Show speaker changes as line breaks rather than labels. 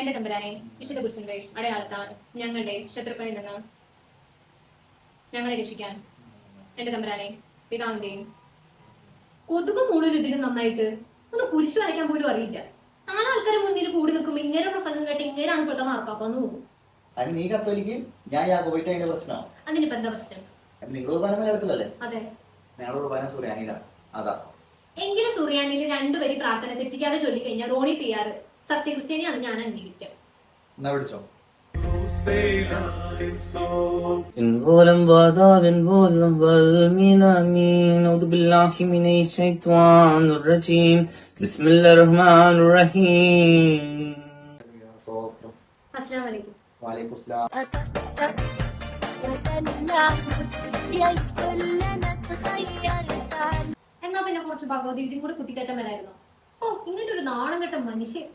എന്റെ തമ്പുരാനെ വിശുദ്ധ കുരിശിന്റെ അടയാളത്താൽ ഞങ്ങളുടെ ശത്രുക്കളിൽ നിന്ന് ഞങ്ങളെ രക്ഷിക്കാൻ എന്റെ തമ്പുരാനെ പിതാവിന്റെയും
കൊതുക് മുഴുവൻ ഇതിന് നന്നായിട്ട് ഒന്ന് കുരിശു വരയ്ക്കാൻ പോലും അറിയില്ല. നാളെ ആൾക്കാരെ മുന്നിൽ കൂടി നിൽക്കുമ്പോ ഇങ്ങനെ പ്രസംഗം കേട്ട് ഇങ്ങനെയാണ് പ്രഥമ അർപ്പാപ്പാന്ന് തോന്നുന്നു
അതിന് നീ കത്തോലിക്കും ഞാൻ യാക്കോബൈറ്റ് അതിന്റെ പ്രശ്നമാണ്.
അതിനിപ്പോ എന്താ പ്രശ്നം?
നിങ്ങൾ കുർബാന കേരളത്തിലല്ലേ
അതെ.
ഞങ്ങളുടെ കുർബാന സുറിയാനിയില അതാ.
എങ്കിലും സുറിയാനിൽ രണ്ടുപേരും പ്രാർത്ഥന തെറ്റിക്കാതെ ചൊല്ലിക്കഴിഞ്ഞാൽ റോണി പിയാറ് സത്യക്രിസ്ത്യാനി അത് ഞാൻ അംഗീകരിക്കാം
എന്നാ പിടിച്ചോ
വെൺപോലം വാതാ വെൺപോലം വൽമീനാമീൻ أعوذ بالله من الشيطان الرجيم بسم الله الرحمن الرحيم
സ്തോത്രം
അസ്ലാം വലൈക്കും
വാലേക്കും സ്ലാം
എന്നാ പിന്നെ കുറച്ച് ഭഗവത്ഗീതയും കൂടി കുത്തിക്കയറ്റാൻ വരായിരുന്നു ഓ ഇങ്ങനെ ഒരു നാണം കെട്ട മനുഷ്യൻ.